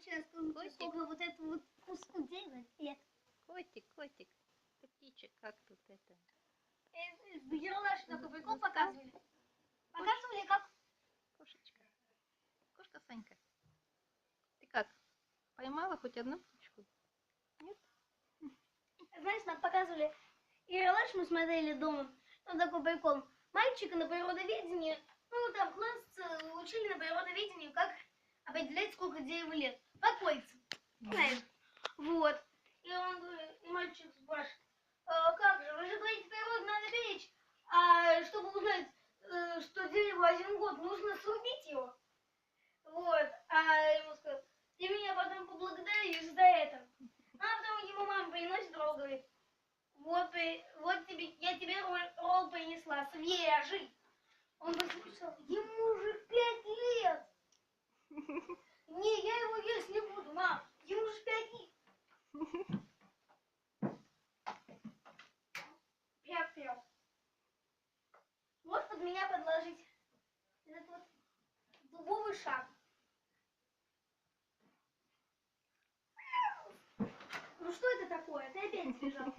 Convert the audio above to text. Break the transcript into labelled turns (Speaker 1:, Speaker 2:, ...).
Speaker 1: сейчас
Speaker 2: Котик.
Speaker 1: сколько вот это вот куску делать. Нет.
Speaker 2: Котик, котик. Птичек, как тут это?
Speaker 1: Ералаш такой прикол показывали. Показывали, как
Speaker 2: Кошечка. Кошка Санька. Ты как? Поймала хоть одну птичку? Нет?
Speaker 1: Знаешь, нам показывали Ералаш, мы смотрели дома. Там такой прикол. Мальчика на природоведении, ну там класс э, учили на природоведении, как определять, сколько дереву лет. По кольцам. Знаешь. Вот. И он говорит, и мальчик спрашивает, «А как же, вы же говорите, природу надо беречь, а чтобы узнать, э, что дереву один год, нужно срубить его. Вот. А ему сказал, ты меня потом поблагодаришь за это. А потом ему мама приносит ролл, говорит, вот, вот тебе, я тебе ролл принесла, свежий. Лет. Пять пел. Вот под меня подложить этот вот дубовый шаг. Ну что это такое? Ты опять сбежал.